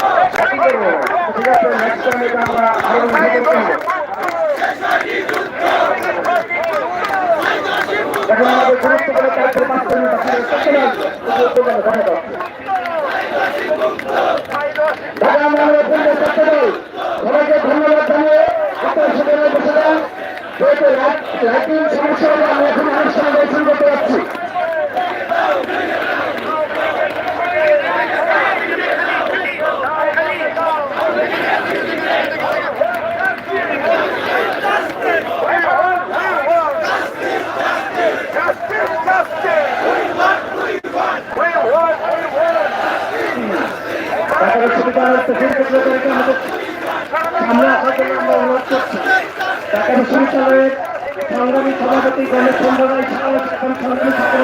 ঠিক আছে next time এটা আমরা আরও উন্নত করতে এখন আমাদের গুরুত্বপূর্ণ চার পাঁচ মিনিট আপনাদের চলে আসবে কথা ঢাকা মহানগর পুলিশের পক্ষ থেকে সবাইকে ধন্যবাদ জানিয়ে আপনার সেখানে বসে দেন যেহেতু লাইটিং সমস্যা হলে আমি এখন অনুষ্ঠানে দর্শন করতে যাচ্ছি ঢাকার সুবিধা তহসিল সেক্রেটারিকে আমাদের সামনে আসার জন্য আমরা অনুরোধ করছি ঢাকা বিশ্ববিদ্যালয়ের সংগ্রামী সভাপতি গণেশ চন্দ্র রায় ছাড়াও এখন সংগ্রামী সাধারণ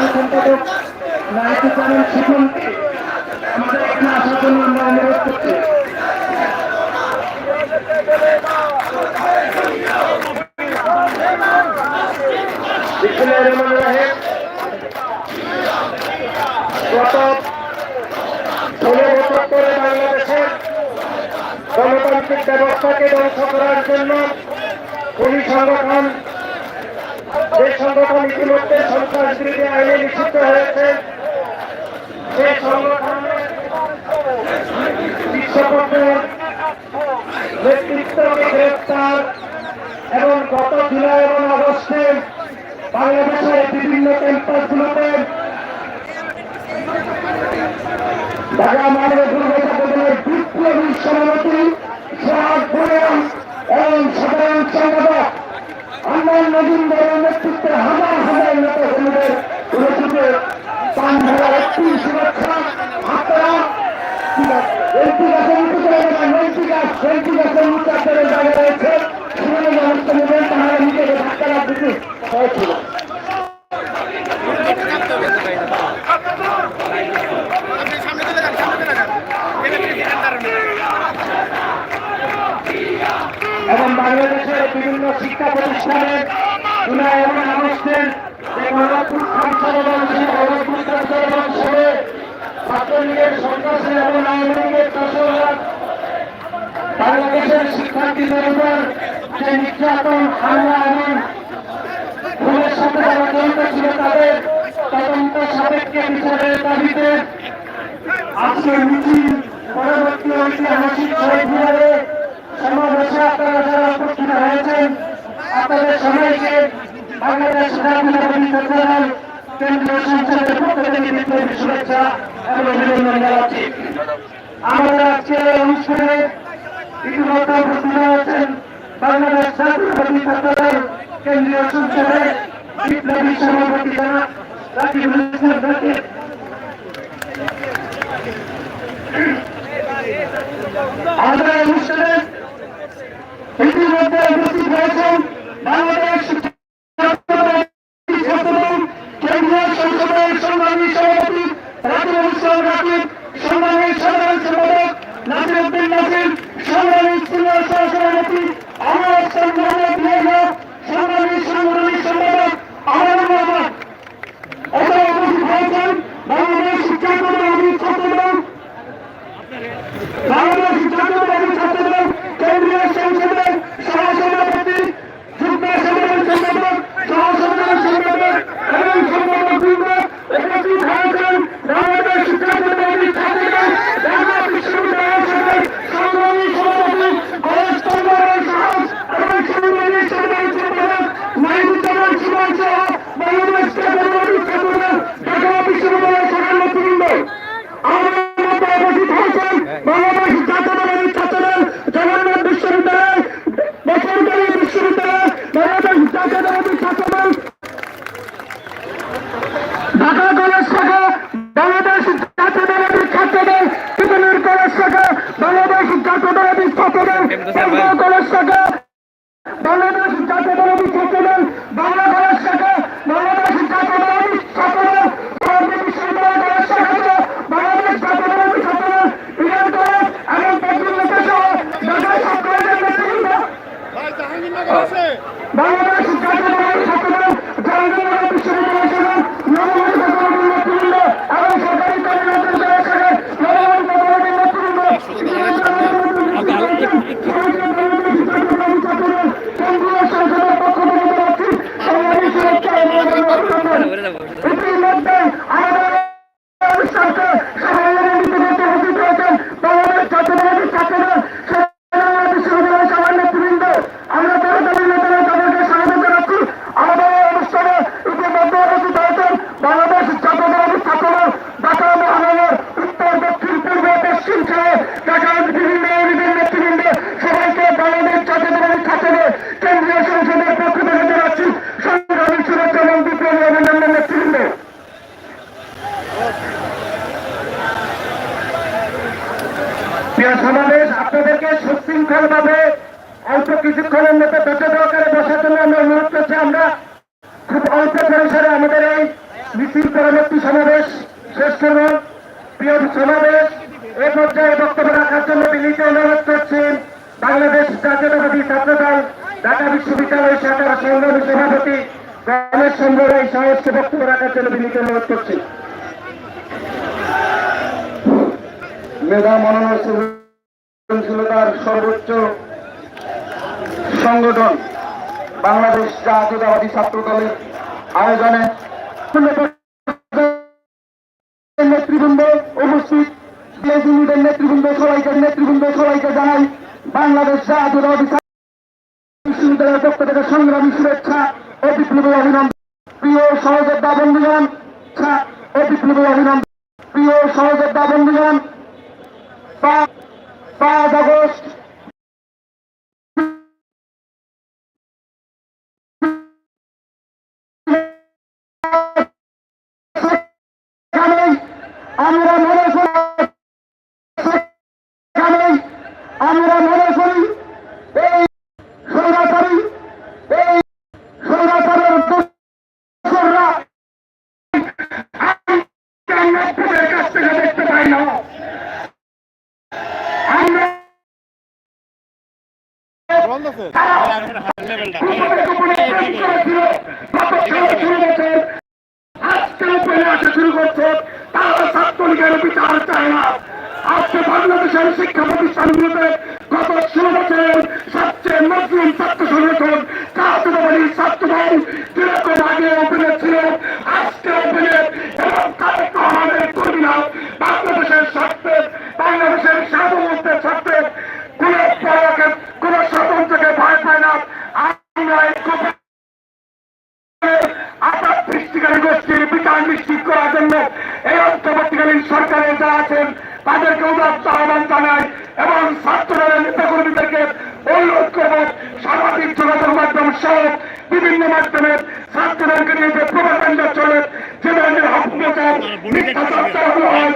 সম্পাদক নায়কুজ্জামান শিবনকে আমাদের এখানে আসার জন্য আমরা গণতান্ত্রিক ব্যবস্থাকে ধ্বংস করার জন্য পুলিশ সংগঠন যে সংগঠন ইতিমধ্যে সন্ত্রাস বিরোধী আইনে নিষিদ্ধ হয়েছে সে সংগঠনের বিশ্বকর্মের নেতৃত্বকে গ্রেপ্তার এবং গত জুলাই এবং আগস্টে বাংলাদেশের বিভিন্ন ক্যাম্পাসগুলোতে ঢাকা দুর্গাপনের বিপ্লবী সভাপতি এলপি গাছের উঁচু আপনাদের জায়গা এবং বাংলাদেশের বিভিন্ন শিক্ষা প্রতিষ্ঠানের জুলাই এবং আগস্টের ছাত্রলীগের সন্ত্রাসী এবং আওয়ামী লীগের বাংলাদেশের শিক্ষার্থীদের উপর যে নির্যাতন হামলা এবং খুনের সাথে যারা জড়িত ছিল তাদের তদন্ত সাপেক্ষে বিচারের দাবিতে আজকে মিছিল, পরবর্তী ঐতিহাসিক শহীদ সমাবেশে আপনারা যারা উপস্থিত হয়েছেন আপনাদের সবাইকে বাংলাদেশ ফেডারেল কেন্দ্রীয় সংসদের পক্ষ থেকে বিপ্লবী শুভেচ্ছা এবং অভিনন্দন জানাচ্ছি। আমাদের আজকের অনুষ্ঠানে ইতিমধ্যে উপস্থিত হয়েছেন বাংলাদেশ জাতীয়তাবাদী ফেডারেল কেন্দ্রীয় ইতিমধ্যে উপস্থিত আপনাদেরকে সুশৃঙ্খল ভাবে অল্প কিছুক্ষণের মতো ধৈর্য সহকারে বসার জন্য আমরা অনুরোধ করছি। আমরা খুব অল্প পরিসরে আমাদের এই মিছিল পরবর্তী সমাবেশ শেষ করব। প্রিয় সমাবেশ এ পর্যায়ে বক্তব্য রাখার জন্য বিনীত অনুরোধ করছি। বাংলাদেশ জাতীয়তাবাদী ছাত্রদল, ঢাকা বিশ্ববিদ্যালয় শাখার সংগ্রামী সভাপতি গণেশ রায় সাহসকে বক্তব্য রাখার জন্য বিনীত অনুরোধ করছি। মেধা মনোনয়ন সৃজনশীলতার সর্বোচ্চ সংগঠন বাংলাদেশ জাতীয়তাবাদী ছাত্র দলের আয়োজনে নেতৃবৃন্দ উপস্থিত। ইউনিটের নেতৃবৃন্দ সবাইকে নেতৃবৃন্দ সবাইকে জানাই বাংলাদেশ জাতীয়তাবাদী বিশ্ববিদ্যালয়ের পক্ষ থেকে সংগ্রামী শুভেচ্ছা ও বিপ্লবী অভিনন্দন। প্রিয় সহযোদ্ধা বন্ধুগণ ও বিপ্লবী অভিনন্দন প্রিয় সহযোদ্ধা বন্ধুগণ পাঁচ আগস্ট। আমরা মনে করি আমরা মনে করি এই সৌরাচারী এই সৌরাচারের দোসররা আমরা আপনাদের কাছ থেকে দেখতে পাই না আমরা বলতেছে গোপনে গোপনে প্রেম করেছিল গত ষোলো ষোলো বছর আজকে উপরে আসা আজকে বাংলাদেশের শিক্ষা প্রতিষ্ঠানগুলোতে গত ষোলো সবচেয়ে নতুন ছাত্র সংগঠন জাতীয়তাবাদী ছাত্র দল যেরকম আগে ওপেনে ছিল আজকে ওপেনে এবং তারেক রহমানের কর্মীরা বাংলাদেশের স্বার্থে বাংলাদেশের সার্বভৌমত্বের স্বার্থে কোন পরকে কোন স্বতন্ত্রকে ভয় পায় না আমরা এই গোপন আপাত সৃষ্টিকারী গোষ্ঠীর বিচার নিশ্চিত করার জন্য এই অন্তর্বর্তীকালীন সরকারে যারা আছেন তাদেরকে উদাত্ত আহ্বান জানাই এবং ছাত্রদলের নেতাকর্মীদেরকে অনুরোধ করব সামাজিক যোগাযোগ মাধ্যম সহ বিভিন্ন মাধ্যমে ছাত্রদেরকে নিয়ে যে প্রভাকাণ্ডা চলে, যে ধরনের হাত মিথ্যা চর্চা হয়